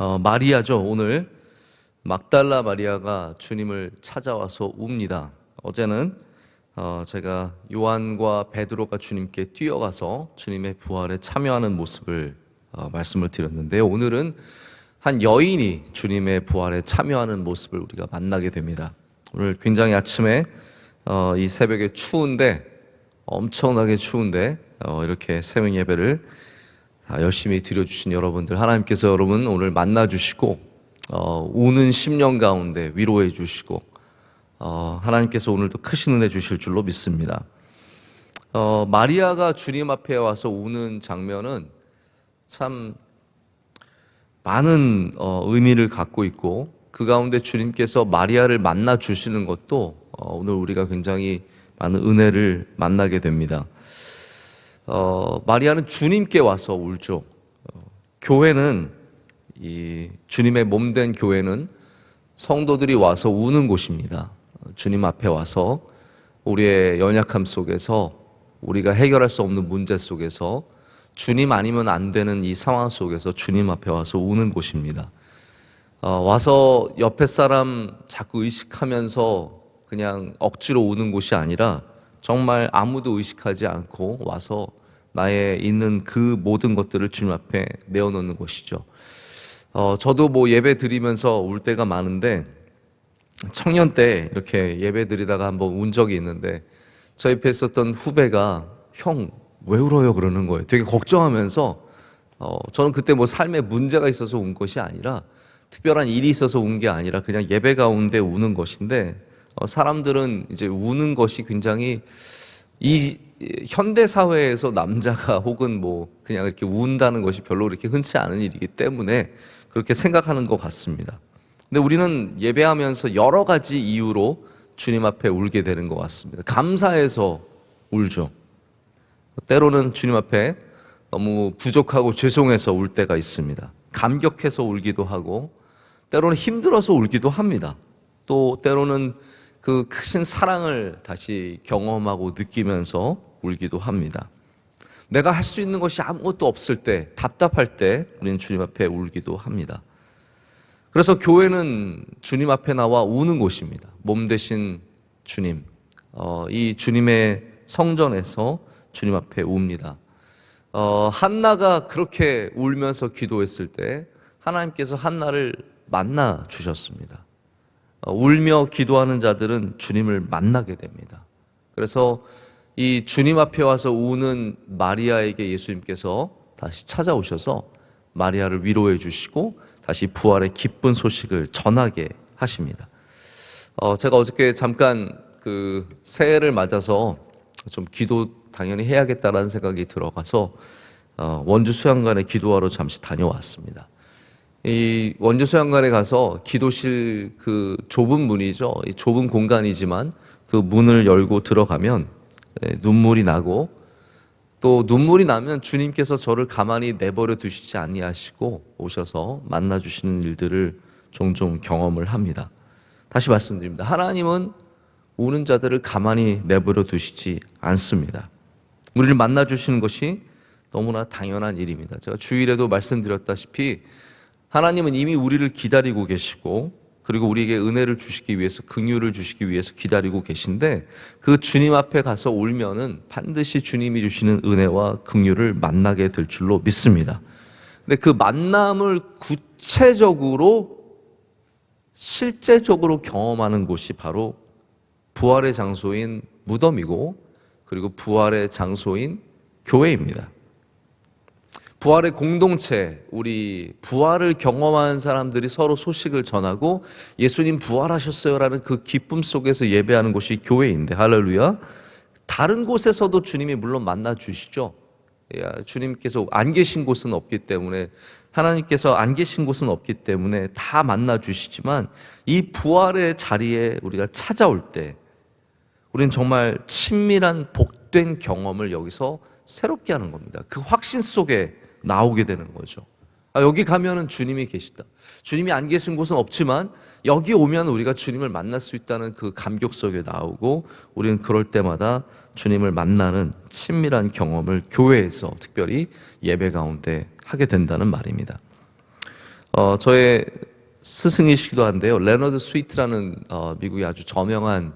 어, 마리아죠. 오늘 막달라 마리아가 주님을 찾아와서 웁니다. 어제는 어, 제가 요한과 베드로가 주님께 뛰어가서 주님의 부활에 참여하는 모습을 어, 말씀을 드렸는데 오늘은 한 여인이 주님의 부활에 참여하는 모습을 우리가 만나게 됩니다. 오늘 굉장히 아침에 어, 이 새벽에 추운데 엄청나게 추운데 어, 이렇게 새벽 예배를 다 열심히 드려주신 여러분들 하나님께서 여러분 오늘 만나주시고 어, 우는 심령 가운데 위로해 주시고 어, 하나님께서 오늘도 크신 은혜 주실 줄로 믿습니다. 어, 마리아가 주님 앞에 와서 우는 장면은 참 많은 어, 의미를 갖고 있고 그 가운데 주님께서 마리아를 만나 주시는 것도 어, 오늘 우리가 굉장히 많은 은혜를 만나게 됩니다. 어, 마리아는 주님께 와서 울죠. 어, 교회는 이 주님의 몸된 교회는 성도들이 와서 우는 곳입니다. 어, 주님 앞에 와서 우리의 연약함 속에서 우리가 해결할 수 없는 문제 속에서 주님 아니면 안 되는 이 상황 속에서 주님 앞에 와서 우는 곳입니다. 어, 와서 옆에 사람 자꾸 의식하면서 그냥 억지로 우는 곳이 아니라 정말 아무도 의식하지 않고 와서 나의 있는 그 모든 것들을 주님 앞에 내어놓는 것이죠. 어, 저도 뭐 예배 드리면서 울 때가 많은데 청년 때 이렇게 예배 드리다가 한번 운 적이 있는데 저 옆에 있었던 후배가 형 왜 울어요 그러는 거예요. 되게 걱정하면서 어, 저는 그때 뭐 삶에 문제가 있어서 운 것이 아니라 특별한 일이 있어서 운 게 아니라 그냥 예배 가운데 우는 것인데 어, 사람들은 이제 우는 것이 굉장히 이 현대 사회에서 남자가 혹은 뭐 그냥 이렇게 운다는 것이 별로 그렇게 흔치 않은 일이기 때문에 그렇게 생각하는 것 같습니다. 근데 우리는 예배하면서 여러 가지 이유로 주님 앞에 울게 되는 것 같습니다. 감사해서 울죠. 때로는 주님 앞에 너무 부족하고 죄송해서 울 때가 있습니다. 감격해서 울기도 하고, 때로는 힘들어서 울기도 합니다. 또 때로는 그 크신 사랑을 다시 경험하고 느끼면서 울기도 합니다. 내가 할 수 있는 것이 아무것도 없을 때, 답답할 때, 우리는 주님 앞에 울기도 합니다. 그래서 교회는 주님 앞에 나와 우는 곳입니다. 몸 대신 주님. 어, 이 주님의 성전에서 주님 앞에 웁니다. 어, 한나가 그렇게 울면서 기도했을 때 하나님께서 한나를 만나 주셨습니다. 어, 울며 기도하는 자들은 주님을 만나게 됩니다. 그래서 이 주님 앞에 와서 우는 마리아에게 예수님께서 다시 찾아오셔서 마리아를 위로해 주시고 다시 부활의 기쁜 소식을 전하게 하십니다. 어, 제가 어저께 잠깐 그 새해를 맞아서 좀 기도 당연히 해야겠다라는 생각이 들어가서 어, 원주 수양관에 기도하러 잠시 다녀왔습니다. 이 원주 수양관에 가서 기도실 그 좁은 문이죠. 이 좁은 공간이지만 그 문을 열고 들어가면 예, 눈물이 나고 또 눈물이 나면 주님께서 저를 가만히 내버려 두시지 아니하시고 오셔서 만나 주시는 일들을 종종 경험을 합니다. 다시 말씀드립니다. 하나님은 우는 자들을 가만히 내버려 두시지 않습니다. 우리를 만나 주시는 것이 너무나 당연한 일입니다. 제가 주일에도 말씀드렸다시피 하나님은 이미 우리를 기다리고 계시고 그리고 우리에게 은혜를 주시기 위해서 긍휼을 주시기 위해서 기다리고 계신데 그 주님 앞에 가서 울면은 반드시 주님이 주시는 은혜와 긍휼을 만나게 될 줄로 믿습니다. 근데 그 만남을 구체적으로 실제적으로 경험하는 곳이 바로 부활의 장소인 무덤이고 그리고 부활의 장소인 교회입니다. 부활의 공동체, 우리 부활을 경험한 사람들이 서로 소식을 전하고 예수님 부활하셨어요라는 그 기쁨 속에서 예배하는 곳이 교회인데 할렐루야. 다른 곳에서도 주님이 물론 만나 주시죠. 주님께서 안 계신 곳은 없기 때문에 하나님께서 안 계신 곳은 없기 때문에 다 만나 주시지만 이 부활의 자리에 우리가 찾아올 때 우리는 정말 친밀한 복된 경험을 여기서 새롭게 하는 겁니다. 그 확신 속에 나오게 되는 거죠. 아, 여기 가면은 주님이 계시다. 주님이 안 계신 곳은 없지만 여기 오면 우리가 주님을 만날 수 있다는 그 감격 속에 나오고 우리는 그럴 때마다 주님을 만나는 친밀한 경험을 교회에서 특별히 예배 가운데 하게 된다는 말입니다. 어, 저의 스승이시기도 한데요. 레너드 스위트라는 어, 미국의 아주 저명한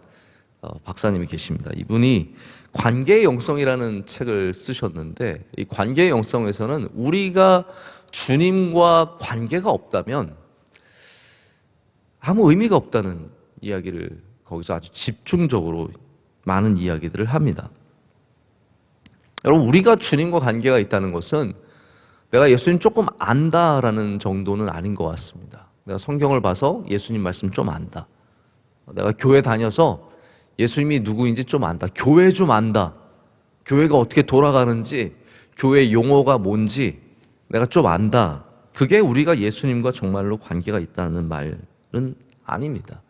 어, 박사님이 계십니다. 이분이 관계의 영성이라는 책을 쓰셨는데 이 관계의 영성에서는 우리가 주님과 관계가 없다면 아무 의미가 없다는 이야기를 거기서 아주 집중적으로 많은 이야기들을 합니다. 여러분 우리가 주님과 관계가 있다는 것은 내가 예수님 조금 안다라는 정도는 아닌 것 같습니다. 내가 성경을 봐서 예수님 말씀 좀 안다. 내가 교회 다녀서 예수님이 누구인지 좀 안다. 교회 좀 안다. 교회가 어떻게 돌아가는지, 교회 용어가 뭔지 내가 좀 안다. 그게 우리가 예수님과 정말로 관계가 있다는 말은 아닙니다.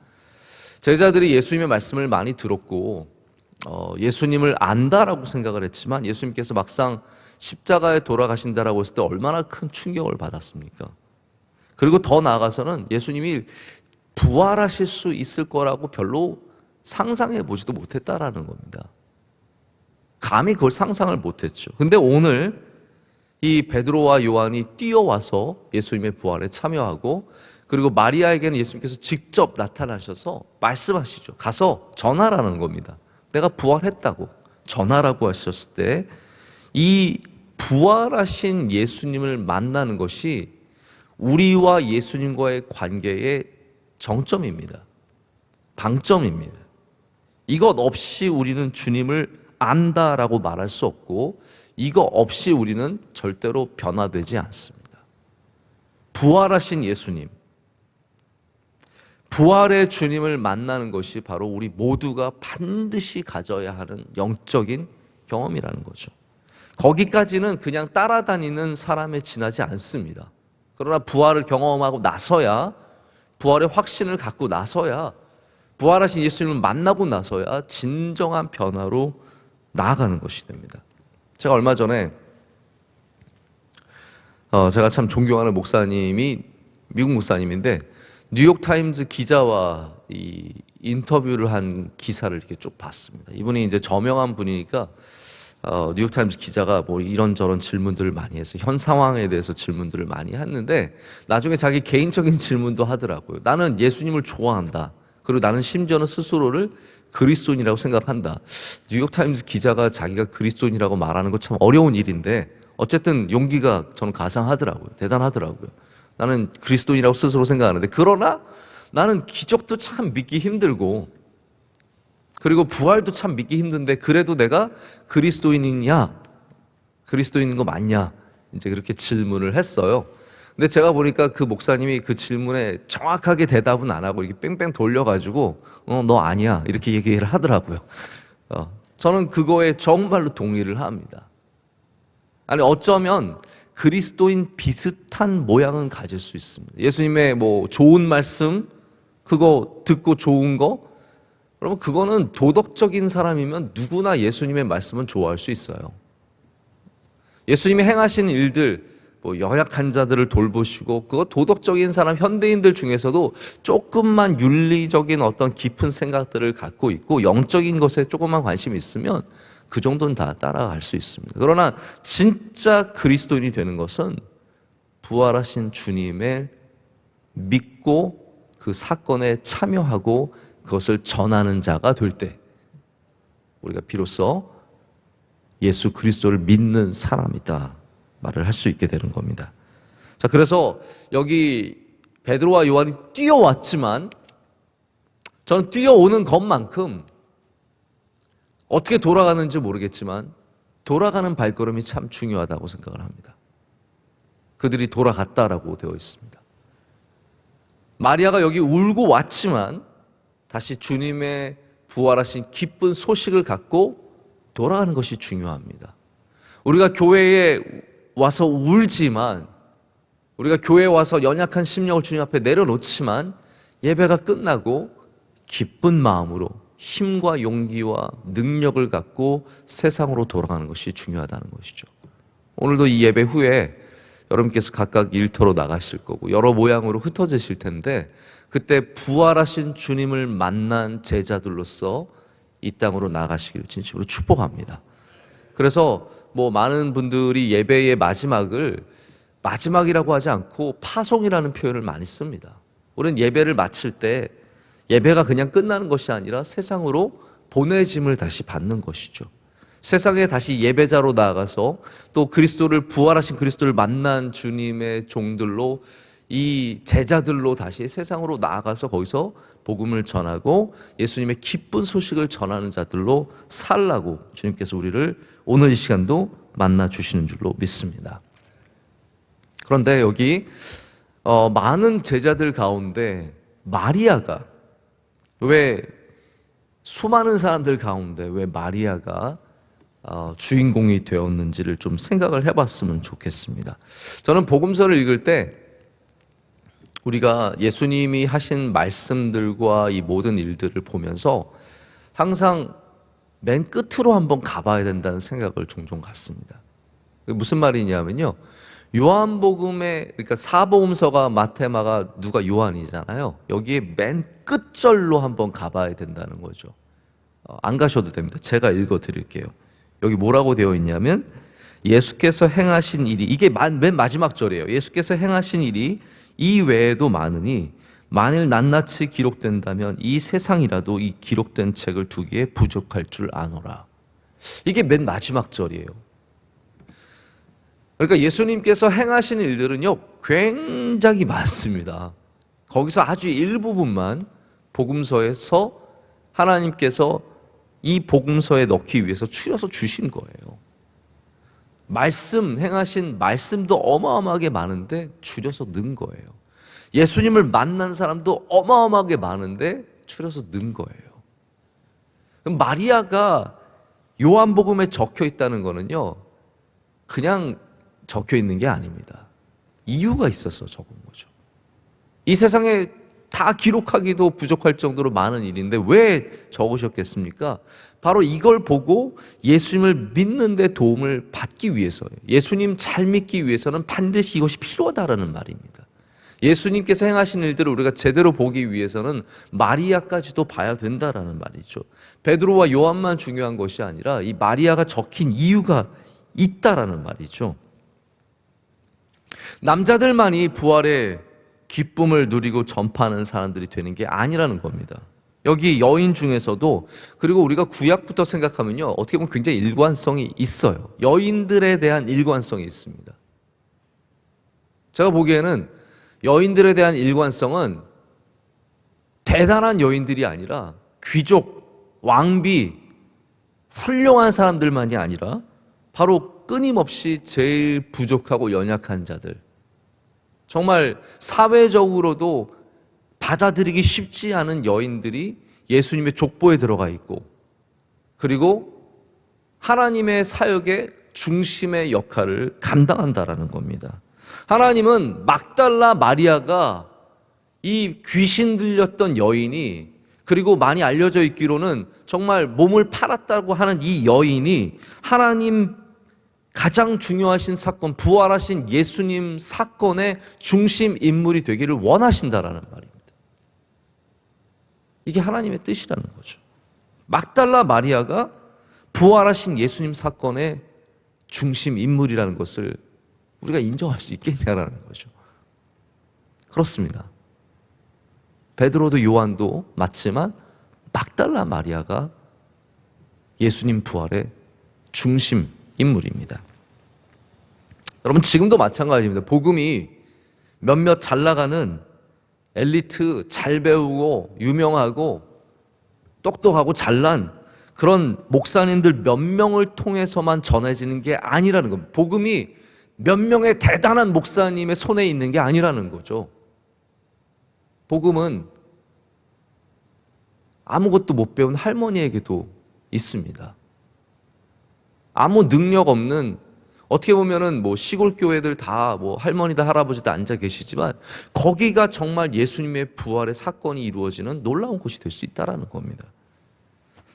제자들이 예수님의 말씀을 많이 들었고, 어, 예수님을 안다라고 생각을 했지만 예수님께서 막상 십자가에 돌아가신다라고 했을 때 얼마나 큰 충격을 받았습니까? 그리고 더 나아가서는 예수님이 부활하실 수 있을 거라고 별로 상상해 보지도 못했다라는 겁니다. 감히 그걸 상상을 못했죠. 근데 오늘 이 베드로와 요한이 뛰어와서 예수님의 부활에 참여하고 그리고 마리아에게는 예수님께서 직접 나타나셔서 말씀하시죠. 가서 전하라는 겁니다. 내가 부활했다고 전하라고 하셨을 때 이 부활하신 예수님을 만나는 것이 우리와 예수님과의 관계의 정점입니다. 방점입니다. 이것 없이 우리는 주님을 안다라고 말할 수 없고 이거 없이 우리는 절대로 변화되지 않습니다. 부활하신 예수님, 부활의 주님을 만나는 것이 바로 우리 모두가 반드시 가져야 하는 영적인 경험이라는 거죠. 거기까지는 그냥 따라다니는 사람에 지나지 않습니다. 그러나 부활을 경험하고 나서야 부활의 확신을 갖고 나서야 부활하신 예수님을 만나고 나서야 진정한 변화로 나아가는 것이 됩니다. 제가 얼마 전에 어, 제가 참 존경하는 목사님이 미국 목사님인데 뉴욕 타임즈 기자와 이 인터뷰를 한 기사를 이렇게 쭉 봤습니다. 이분이 이제 저명한 분이니까 어, 뉴욕 타임즈 기자가 뭐 이런저런 질문들을 많이 해서 현 상황에 대해서 질문들을 많이 했는데 나중에 자기 개인적인 질문도 하더라고요. 나는 예수님을 좋아한다. 그리고 나는 심지어는 스스로를 그리스도인이라고 생각한다. 뉴욕 타임즈 기자가 자기가 그리스도인이라고 말하는 거 참 어려운 일인데 어쨌든 용기가 저는 가상하더라고요. 대단하더라고요. 나는 그리스도인이라고 스스로 생각하는데 그러나 나는 기적도 참 믿기 힘들고 그리고 부활도 참 믿기 힘든데 그래도 내가 그리스도인이냐? 그리스도인인 거 맞냐? 이제 그렇게 질문을 했어요. 근데 제가 보니까 그 목사님이 그 질문에 정확하게 대답은 안 하고 이렇게 뺑뺑 돌려가지고 어, 너 아니야. 이렇게 얘기를 하더라고요. 어, 저는 그거에 정말로 동의를 합니다. 아니, 어쩌면 그리스도인 비슷한 모양은 가질 수 있습니다. 예수님의 뭐 좋은 말씀, 그거 듣고 좋은 거, 그러면 그거는 도덕적인 사람이면 누구나 예수님의 말씀은 좋아할 수 있어요. 예수님이 행하신 일들, 뭐 연약한 자들을 돌보시고 그거 도덕적인 사람 현대인들 중에서도 조금만 윤리적인 어떤 깊은 생각들을 갖고 있고 영적인 것에 조금만 관심이 있으면 그 정도는 다 따라갈 수 있습니다. 그러나 진짜 그리스도인이 되는 것은 부활하신 주님의 믿고 그 사건에 참여하고 그것을 전하는 자가 될 때 우리가 비로소 예수 그리스도를 믿는 사람이다 말을 할 수 있게 되는 겁니다. 자, 그래서 여기 베드로와 요한이 뛰어왔지만 저는 뛰어오는 것만큼 어떻게 돌아가는지 모르겠지만 돌아가는 발걸음이 참 중요하다고 생각을 합니다. 그들이 돌아갔다라고 되어 있습니다. 마리아가 여기 울고 왔지만 다시 주님의 부활하신 기쁜 소식을 갖고 돌아가는 것이 중요합니다. 우리가 교회에 와서 울지만 우리가 교회에 와서 연약한 심령을 주님 앞에 내려놓지만 예배가 끝나고 기쁜 마음으로 힘과 용기와 능력을 갖고 세상으로 돌아가는 것이 중요하다는 것이죠. 오늘도 이 예배 후에 여러분께서 각각 일터로 나가실 거고 여러 모양으로 흩어지실 텐데 그때 부활하신 주님을 만난 제자들로서 이 땅으로 나가시기를 진심으로 축복합니다. 그래서 뭐 많은 분들이 예배의 마지막을 마지막이라고 하지 않고 파송이라는 표현을 많이 씁니다. 우리는 예배를 마칠 때 예배가 그냥 끝나는 것이 아니라 세상으로 보내짐을 다시 받는 것이죠. 세상에 다시 예배자로 나아가서 또 그리스도를 부활하신 그리스도를 만난 주님의 종들로 이 제자들로 다시 세상으로 나아가서 거기서 복음을 전하고 예수님의 기쁜 소식을 전하는 자들로 살라고 주님께서 우리를 오늘 이 시간도 만나 주시는 줄로 믿습니다. 그런데 여기 어, 많은 제자들 가운데 마리아가 왜 수많은 사람들 가운데 왜 마리아가 어, 주인공이 되었는지를 좀 생각을 해봤으면 좋겠습니다. 저는 복음서를 읽을 때 우리가 예수님이 하신 말씀들과 이 모든 일들을 보면서 항상 맨 끝으로 한번 가봐야 된다는 생각을 종종 갖습니다. 무슨 말이냐면요. 요한복음의 그러니까 사복음서가 마테마가 누가 요한이잖아요. 여기에 맨 끝절로 한번 가봐야 된다는 거죠. 어, 안 가셔도 됩니다. 제가 읽어 드릴게요. 여기 뭐라고 되어 있냐면 예수께서 행하신 일이 이게 만- 맨 마지막 절이에요. 예수께서 행하신 일이 이 외에도 많으니 만일 낱낱이 기록된다면 이 세상이라도 이 기록된 책을 두기에 부족할 줄 아노라. 이게 맨 마지막 절이에요. 그러니까 예수님께서 행하신 일들은요, 굉장히 많습니다. 거기서 아주 일부분만 복음서에서 하나님께서 이 복음서에 넣기 위해서 추려서 주신 거예요. 말씀, 행하신 말씀도 어마어마하게 많은데 줄여서 넣은 거예요. 예수님을 만난 사람도 어마어마하게 많은데 추려서 넣은 거예요. 마리아가 요한복음에 적혀 있다는 거는요, 그냥 적혀 있는 게 아닙니다. 이유가 있어서 적은 거죠. 이 세상에 다 기록하기도 부족할 정도로 많은 일인데 왜 적으셨겠습니까? 바로 이걸 보고 예수님을 믿는데 도움을 받기 위해서예요. 예수님 잘 믿기 위해서는 반드시 이것이 필요하다라는 말입니다. 예수님께서 행하신 일들을 우리가 제대로 보기 위해서는 마리아까지도 봐야 된다라는 말이죠. 베드로와 요한만 중요한 것이 아니라 이 마리아가 적힌 이유가 있다라는 말이죠. 남자들만이 부활의 기쁨을 누리고 전파하는 사람들이 되는 게 아니라는 겁니다. 여기 여인 중에서도 그리고 우리가 구약부터 생각하면요. 어떻게 보면 굉장히 일관성이 있어요. 여인들에 대한 일관성이 있습니다. 제가 보기에는 여인들에 대한 일관성은 대단한 여인들이 아니라 귀족, 왕비, 훌륭한 사람들만이 아니라 바로 끊임없이 제일 부족하고 연약한 자들, 정말 사회적으로도 받아들이기 쉽지 않은 여인들이 예수님의 족보에 들어가 있고, 그리고 하나님의 사역의 중심의 역할을 감당한다라는 겁니다. 하나님은 막달라 마리아가 이 귀신 들렸던 여인이 그리고 많이 알려져 있기로는 정말 몸을 팔았다고 하는 이 여인이 하나님 가장 중요하신 사건, 부활하신 예수님 사건의 중심 인물이 되기를 원하신다라는 말입니다. 이게 하나님의 뜻이라는 거죠. 막달라 마리아가 부활하신 예수님 사건의 중심 인물이라는 것을 우리가 인정할 수 있겠냐라는 거죠. 그렇습니다. 베드로도 요한도 맞지만 막달라 마리아가 예수님 부활의 중심 인물입니다. 여러분 지금도 마찬가지입니다. 복음이 몇몇 잘 나가는 엘리트 잘 배우고 유명하고 똑똑하고 잘난 그런 목사님들 몇 명을 통해서만 전해지는 게 아니라는 겁니다. 복음이 몇 명의 대단한 목사님의 손에 있는 게 아니라는 거죠. 복음은 아무것도 못 배운 할머니에게도 있습니다. 아무 능력 없는 어떻게 보면은 뭐 시골 교회들 다 뭐 할머니다 할아버지도 앉아 계시지만 거기가 정말 예수님의 부활의 사건이 이루어지는 놀라운 곳이 될 수 있다라는 겁니다.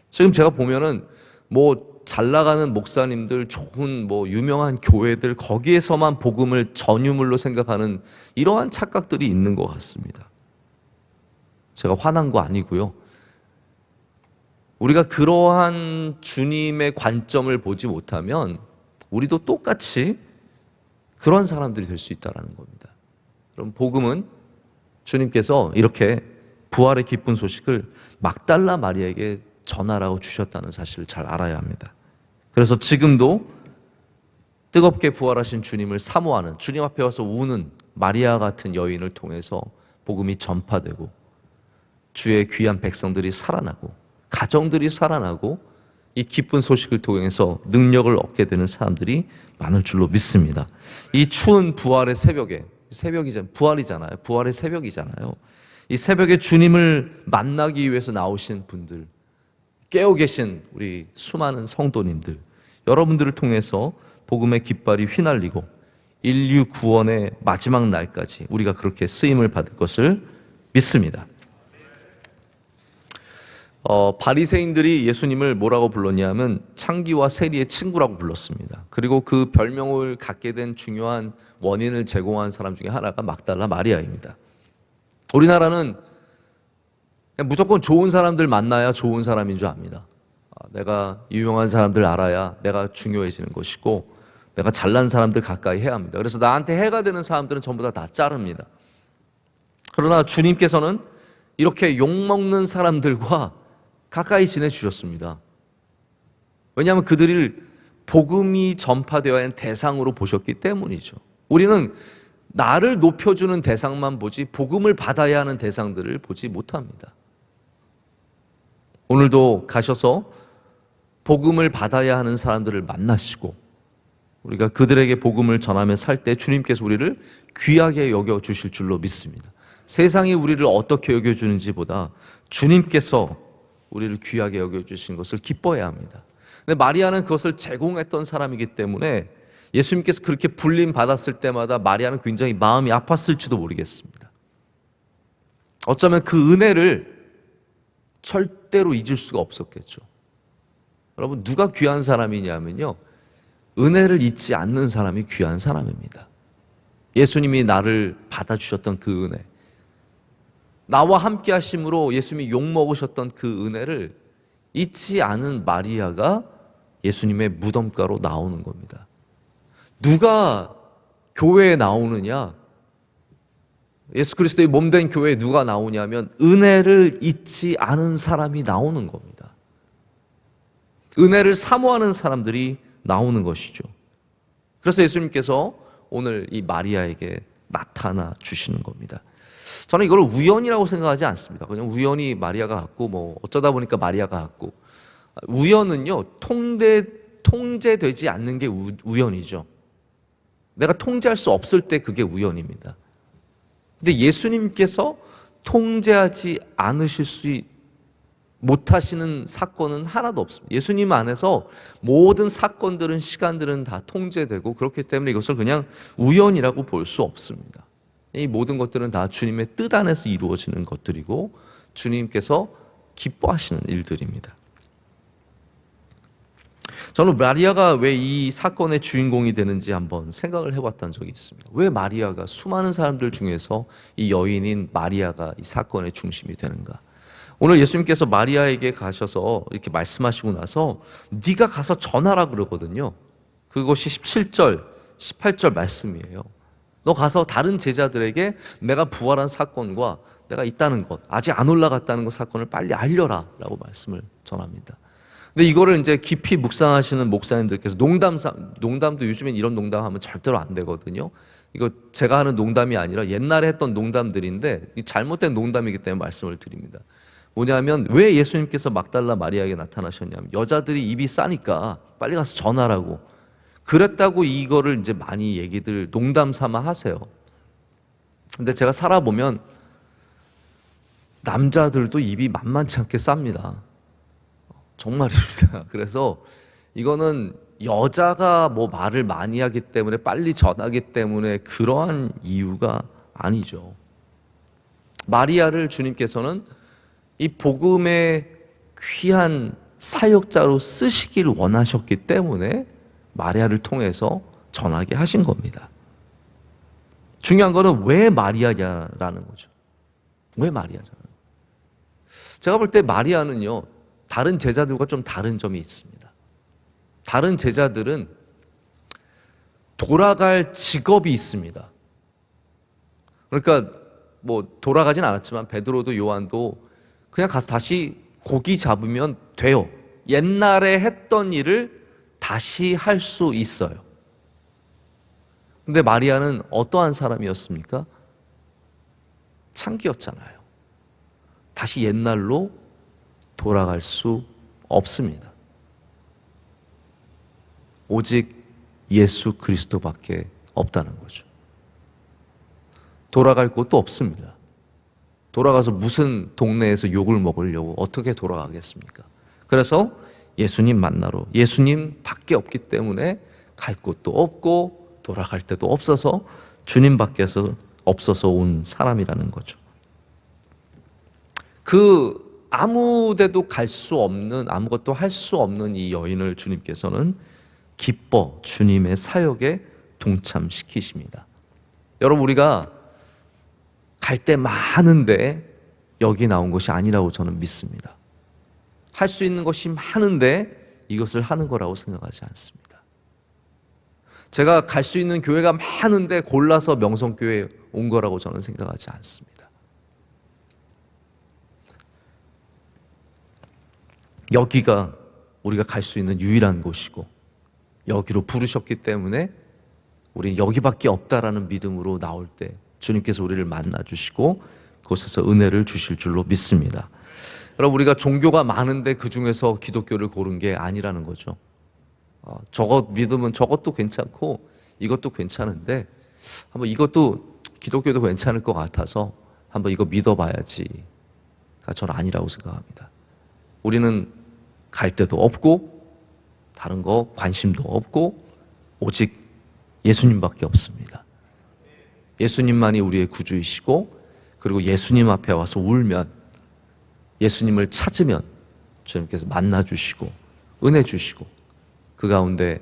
지금 제가 보면은 뭐 잘 나가는 목사님들 좋은 뭐 유명한 교회들 거기에서만 복음을 전유물로 생각하는 이러한 착각들이 있는 것 같습니다. 제가 화난 거 아니고요. 우리가 그러한 주님의 관점을 보지 못하면 우리도 똑같이 그런 사람들이 될 수 있다라는 겁니다. 그럼 복음은 주님께서 이렇게 부활의 기쁜 소식을 막달라 마리아에게 전하라고 주셨다는 사실을 잘 알아야 합니다. 그래서 지금도 뜨겁게 부활하신 주님을 사모하는 주님 앞에 와서 우는 마리아 같은 여인을 통해서 복음이 전파되고 주의 귀한 백성들이 살아나고 가정들이 살아나고 이 기쁜 소식을 통해서 능력을 얻게 되는 사람들이 많을 줄로 믿습니다. 이 추운 부활의 새벽에 새벽이잖아요. 부활이잖아요. 부활의 새벽이잖아요. 이 새벽에 주님을 만나기 위해서 나오신 분들, 깨어 계신 우리 수많은 성도님들, 여러분들을 통해서 복음의 깃발이 휘날리고 인류 구원의 마지막 날까지 우리가 그렇게 쓰임을 받을 것을 믿습니다. 어, 바리새인들이 예수님을 뭐라고 불렀냐면 창기와 세리의 친구라고 불렀습니다. 그리고 그 별명을 갖게 된 중요한 원인을 제공한 사람 중에 하나가 막달라 마리아입니다. 우리나라는 무조건 좋은 사람들 만나야 좋은 사람인 줄 압니다. 아, 내가 유용한 사람들 알아야 내가 중요해지는 것이고 내가 잘난 사람들 가까이 해야 합니다. 그래서 나한테 해가 되는 사람들은 전부 다 다 자릅니다. 그러나 주님께서는 이렇게 욕먹는 사람들과 가까이 지내주셨습니다. 왜냐하면 그들을 복음이 전파되어야 하는 대상으로 보셨기 때문이죠. 우리는 나를 높여주는 대상만 보지 복음을 받아야 하는 대상들을 보지 못합니다. 오늘도 가셔서 복음을 받아야 하는 사람들을 만나시고 우리가 그들에게 복음을 전하며 살 때 주님께서 우리를 귀하게 여겨 주실 줄로 믿습니다. 세상이 우리를 어떻게 여겨 주는지보다 주님께서 우리를 귀하게 여겨 주신 것을 기뻐해야 합니다. 근데 마리아는 그것을 제공했던 사람이기 때문에 예수님께서 그렇게 불림 받았을 때마다 마리아는 굉장히 마음이 아팠을지도 모르겠습니다. 어쩌면 그 은혜를 절대로 잊을 수가 없었겠죠. 여러분 누가 귀한 사람이냐면요. 은혜를 잊지 않는 사람이 귀한 사람입니다. 예수님이 나를 받아주셨던 그 은혜. 나와 함께 하심으로 예수님이 욕 먹으셨던 그 은혜를 잊지 않은 마리아가 예수님의 무덤가로 나오는 겁니다. 누가 교회에 나오느냐? 예수 그리스도의 몸된 교회에 누가 나오냐면 은혜를 잊지 않은 사람이 나오는 겁니다. 은혜를 사모하는 사람들이 나오는 것이죠. 그래서 예수님께서 오늘 이 마리아에게 나타나 주시는 겁니다. 저는 이걸 우연이라고 생각하지 않습니다. 그냥 우연히 마리아가 갖고 뭐 어쩌다 보니까 마리아가 갖고 우연은요 통제 통제되지 않는 게 우, 우연이죠. 내가 통제할 수 없을 때 그게 우연입니다. 근데 예수님께서 통제하지 않으실 수 있, 못하시는 사건은 하나도 없습니다. 예수님 안에서 모든 사건들은 시간들은 다 통제되고 그렇기 때문에 이것을 그냥 우연이라고 볼 수 없습니다. 이 모든 것들은 다 주님의 뜻 안에서 이루어지는 것들이고 주님께서 기뻐하시는 일들입니다. 저는 마리아가 왜 이 사건의 주인공이 되는지 한번 생각을 해봤던 적이 있습니다. 왜 마리아가 수많은 사람들 중에서 이 여인인 마리아가 이 사건의 중심이 되는가? 오늘 예수님께서 마리아에게 가셔서 이렇게 말씀하시고 나서 네가 가서 전하라 그러거든요. 그것이 17절, 18절 말씀이에요. 너 가서 다른 제자들에게 내가 부활한 사건과 내가 있다는 것, 아직 안 올라갔다는 것 사건을 빨리 알려라 라고 말씀을 전합니다. 근데 이거를 이제 깊이 묵상하시는 목사님들께서 농담, 농담도 요즘엔 이런 농담 하면 절대로 안 되거든요. 이거 제가 하는 농담이 아니라 옛날에 했던 농담들인데 잘못된 농담이기 때문에 말씀을 드립니다. 뭐냐면 왜 예수님께서 막달라 마리아에게 나타나셨냐면 여자들이 입이 싸니까 빨리 가서 전하라고 그랬다고 이거를 이제 많이 얘기들 농담 삼아 하세요. 근데 제가 살아보면 남자들도 입이 만만치 않게 쌉니다. 정말입니다. 그래서 이거는 여자가 뭐 말을 많이 하기 때문에 빨리 전하기 때문에 그러한 이유가 아니죠. 마리아를 주님께서는 이 복음의 귀한 사역자로 쓰시길 원하셨기 때문에 마리아를 통해서 전하게 하신 겁니다. 중요한 거는 왜 마리아냐라는 거죠. 왜 마리아냐? 제가 볼 때 마리아는요, 다른 제자들과 좀 다른 점이 있습니다. 다른 제자들은 돌아갈 직업이 있습니다. 그러니까 뭐 돌아가진 않았지만 베드로도 요한도 그냥 가서 다시 고기 잡으면 돼요. 옛날에 했던 일을 다시 할 수 있어요. 근데 마리아는 어떠한 사람이었습니까? 창기였잖아요. 다시 옛날로 돌아갈 수 없습니다. 오직 예수 그리스도밖에 없다는 거죠. 돌아갈 곳도 없습니다. 돌아가서 무슨 동네에서 욕을 먹으려고 어떻게 돌아가겠습니까? 그래서 예수님 만나러 예수님 밖에 없기 때문에 갈 곳도 없고 돌아갈 데도 없어서 주님 밖에서 없어서 온 사람이라는 거죠. 그 아무 데도 갈 수 없는 아무것도 할 수 없는 이 여인을 주님께서는 기뻐 주님의 사역에 동참시키십니다. 여러분 우리가 갈데 많은데 여기 나온 것이 아니라고 저는 믿습니다. 할 수 있는 것이 많은데 이것을 하는 거라고 생각하지 않습니다. 제가 갈 수 있는 교회가 많은데 골라서 명성교회에 온 거라고 저는 생각하지 않습니다. 여기가 우리가 갈 수 있는 유일한 곳이고 여기로 부르셨기 때문에 우리 여기밖에 없다라는 믿음으로 나올 때 주님께서 우리를 만나 주시고 그곳에서 은혜를 주실 줄로 믿습니다. 여러분 우리가 종교가 많은데 그 중에서 기독교를 고른 게 아니라는 거죠. 어, 저것 믿으면 저것도 괜찮고 이것도 괜찮은데 한번 이것도 기독교도 괜찮을 것 같아서 한번 이거 믿어봐야지. 저는 아니라고 생각합니다. 우리는 갈 데도 없고 다른 거 관심도 없고 오직 예수님밖에 없습니다. 예수님만이 우리의 구주이시고 그리고 예수님 앞에 와서 울면 예수님을 찾으면 주님께서 만나 주시고 은혜 주시고 그 가운데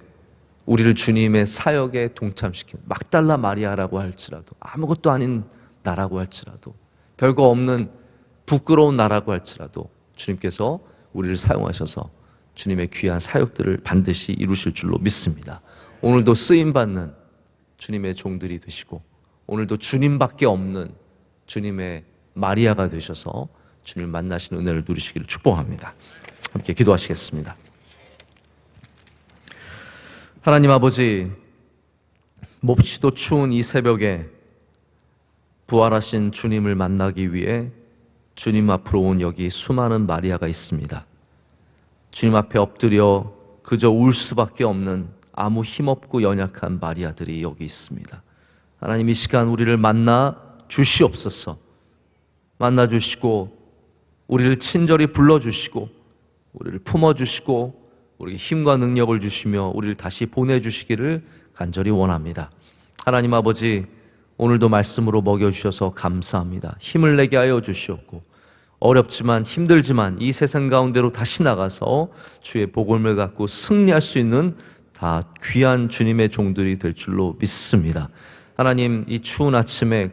우리를 주님의 사역에 동참시킨 막달라 마리아라고 할지라도 아무것도 아닌 나라고 할지라도 별거 없는 부끄러운 나라고 할지라도 주님께서 우리를 사용하셔서 주님의 귀한 사역들을 반드시 이루실 줄로 믿습니다. 오늘도 쓰임 받는 주님의 종들이 되시고 오늘도 주님밖에 없는 주님의 마리아가 되셔서 주님을 만나시는 은혜를 누리시기를 축복합니다. 함께 기도하시겠습니다. 하나님 아버지, 몹시도 추운 이 새벽에 부활하신 주님을 만나기 위해 주님 앞으로 온 여기 수많은 마리아가 있습니다. 주님 앞에 엎드려 그저 울 수밖에 없는 아무 힘없고 연약한 마리아들이 여기 있습니다. 하나님 이 시간 우리를 만나 주시옵소서. 만나 주시고 우리를 친절히 불러 주시고 우리를 품어 주시고 우리에게 힘과 능력을 주시며 우리를 다시 보내 주시기를 간절히 원합니다. 하나님 아버지 오늘도 말씀으로 먹여 주셔서 감사합니다. 힘을 내게 하여 주시옵고 어렵지만 힘들지만 이 세상 가운데로 다시 나가서 주의 복음을 갖고 승리할 수 있는 다 귀한 주님의 종들이 될 줄로 믿습니다. 하나님 이 추운 아침에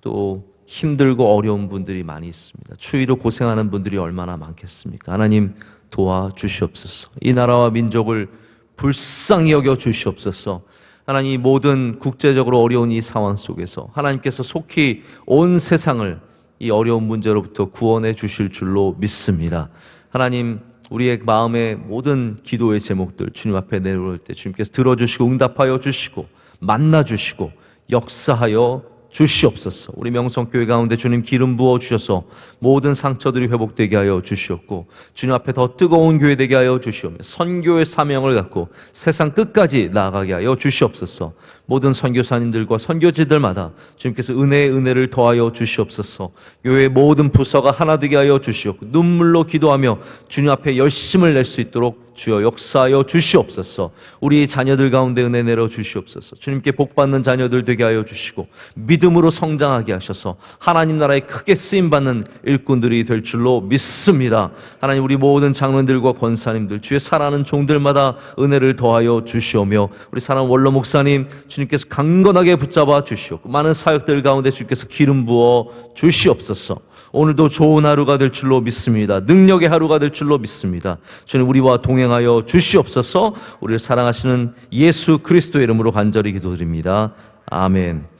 또 힘들고 어려운 분들이 많이 있습니다. 추위로 고생하는 분들이 얼마나 많겠습니까? 하나님 도와주시옵소서. 이 나라와 민족을 불쌍히 여겨 주시옵소서. 하나님 이 모든 국제적으로 어려운 이 상황 속에서 하나님께서 속히 온 세상을 이 어려운 문제로부터 구원해 주실 줄로 믿습니다. 하나님 우리의 마음의 모든 기도의 제목들 주님 앞에 내려올 때 주님께서 들어주시고 응답하여 주시고 만나 주시고 역사하여 주시옵소서. 우리 명성교회 가운데 주님 기름 부어 주셔서 모든 상처들이 회복되게 하여 주시옵고 주님 앞에 더 뜨거운 교회 되게 하여 주시오며 선교의 사명을 갖고 세상 끝까지 나아가게 하여 주시옵소서. 모든 선교사님들과 선교지들마다 주님께서 은혜의 은혜를 더하여 주시옵소서. 교회의 모든 부서가 하나 되게 하여 주시옵고 눈물로 기도하며 주님 앞에 열심을 낼 수 있도록 주여 역사하여 주시옵소서. 우리 자녀들 가운데 은혜 내려 주시옵소서. 주님께 복 받는 자녀들 되게 하여 주시고 믿음으로 성장하게 하셔서 하나님 나라에 크게 쓰임 받는 일꾼들이 될 줄로 믿습니다. 하나님 우리 모든 장로님들과 권사님들 주의 사랑하는 종들마다 은혜를 더하여 주시오며 우리 사랑 원로 목사님 주님께서 강건하게 붙잡아 주시옵고 많은 사역들 가운데 주님께서 기름 부어 주시옵소서. 오늘도 좋은 하루가 될 줄로 믿습니다. 능력의 하루가 될 줄로 믿습니다. 주님 우리와 동행하여 주시옵소서. 우리를 사랑하시는 예수 그리스도의 이름으로 간절히 기도드립니다. 아멘.